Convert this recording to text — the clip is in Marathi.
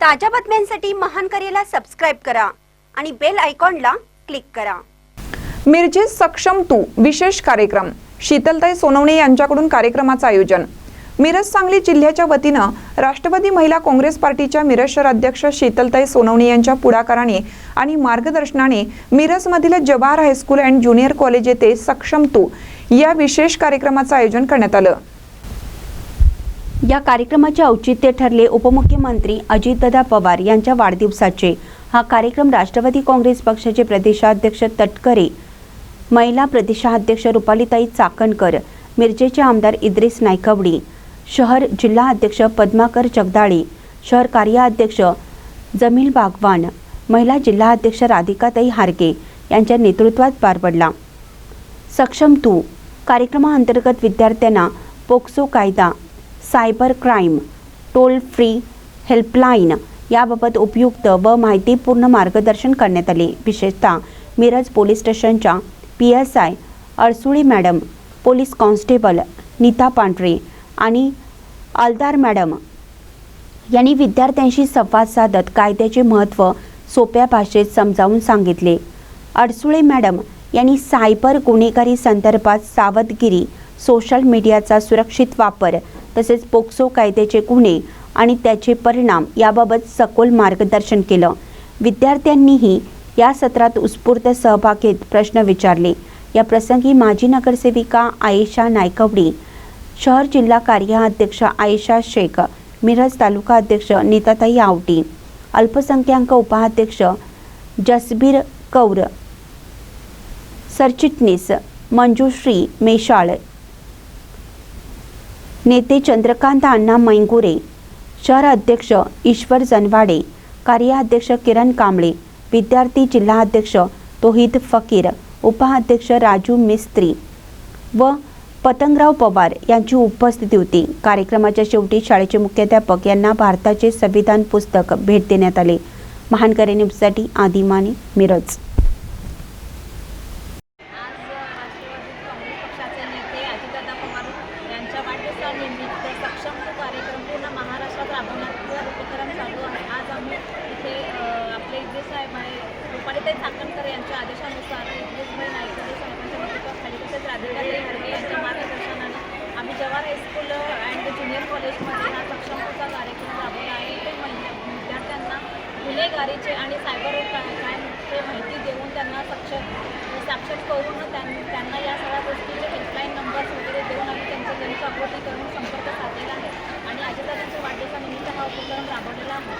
ताज्या बातम्यांसाठी महान करेला सबस्क्राईब करा आणि बेल आयकॉनला क्लिक करा. मिरजी सक्षम तू विशेष कार्यक्रम. शीतलताई सोनवणे यांच्याकडून कार्यक्रमाचं आयोजन. मिरज सांगली जिल्ह्याच्या वतीनं राष्ट्रवादी महिला काँग्रेस पार्टीच्या मिरज शहर अध्यक्ष शीतलताई सोनवणे यांच्या पुढाकाराने आणि मार्गदर्शनाने मिरजमधील Jawahar high school and junior college येथे सक्षम तू या विशेष कार्यक्रमाचं आयोजन करण्यात आलं. या कार्यक्रमाचे औचित्य ठरले उपमुख्यमंत्री अजितदादा पवार यांच्या वाढदिवसाचे. हा कार्यक्रम राष्ट्रवादी काँग्रेस पक्षाचे प्रदेशाध्यक्ष तटकरे महिला प्रदेशाध्यक्ष रुपालीताई चाकणकर मिरजेचे आमदार इद्रिस नायकवडी शहर जिल्हा अध्यक्ष पद्माकर जगदाळे शहर कार्याध्यक्ष जमील बागवान महिला जिल्हा अध्यक्ष राधिकाताई हारगे यांच्या नेतृत्वात पार पडला सक्षम तू. कार्यक्रमाअंतर्गत विद्यार्थ्यांना पोक्सो कायदा cyber crime toll free helpline याबाबत उपयुक्त व माहितीपूर्ण मार्गदर्शन करण्यात आले. विशेषतः मिरज पोलीस स्टेशनच्या P S I Adsuli madam police constable Nita Pandhare आणि आलदार मॅडम यांनी विद्यार्थ्यांशी संवाद साधत कायद्याचे महत्त्व सोप्या भाषेत समजावून सांगितले. अडसुळे मॅडम यांनी सायबर गुन्हेगारी संदर्भात सावधगिरी सोशल मीडियाचा सुरक्षित वापर तसेच पोक्सो कायद्याचे गुन्हे आणि त्याचे परिणाम याबाबत सखोल मार्गदर्शन केलं. विद्यार्थ्यांनीही या सत्रात उत्स्फूर्त सहभाग घेत प्रश्न विचारले. या प्रसंगी माजी नगरसेविका आयेशा नायकवडी शहर जिल्हा कार्याध्यक्ष आयेशा शेख मिरज तालुका अध्यक्ष नीताताई आवटी अल्पसंख्याक उपाध्यक्ष जसबीर कौर सरचिटणीस मंजुश्री मेशाळ नेते चंद्रकांत अण्णा मैंगुरे शहर अध्यक्ष ईश्वर जनवाडे कार्याध्यक्ष किरण कांबळे विद्यार्थी जिल्हा अध्यक्ष तोहिद फकीर उपाध्यक्ष राजू मिस्त्री व पतंगराव पवार यांची उपस्थिती होती. कार्यक्रमाच्या शेवटी शाळेचे मुख्याध्यापक यांना भारताचे संविधान पुस्तक भेट देण्यात आले. महानकरे न्यूजसाठी आदिमाने मिरज आज राष्ट्रवादी काँग्रेस पक्षाचे नेते अजितदादा पवार निमित्त सक्षम तो कार्यक्रम पूर्ण महाराष्ट्रात राबवण्याचा उपक्रम चालू आहे. आज आम्ही इथे आपले इद्रिस साहेब आहे रुपालीताई चाकणकर यांच्या आदेशानुसार इद्रिसभाई नायकवडे साहेबांच्या नेतृत्वाखाली तसेच राधिकाताई हडगे यांच्या मार्गदर्शनाने आम्ही जवाहर हायस्कूल अँड ज्युनियर कॉलेजमध्ये हा सक्षमतेचा कार्यक्रम राबवला आहे. इथे महिला विद्यार्थ्यांना गुन्हेगारीचे आणि सायबर क्राईमचे माहिती देऊन त्यांना सक्षम साक्षर करून त्यां- त्यांना या सगळ्या गोष्टीचे हेल्पलाईन नंबर्स वगैरे देऊन आम्ही आणि चक्रती करून संपर्क साधलेला आहे. आणि आजीदादांच्या वाढदिवसानिमित्त हा उपक्रम राबवलेला आहे.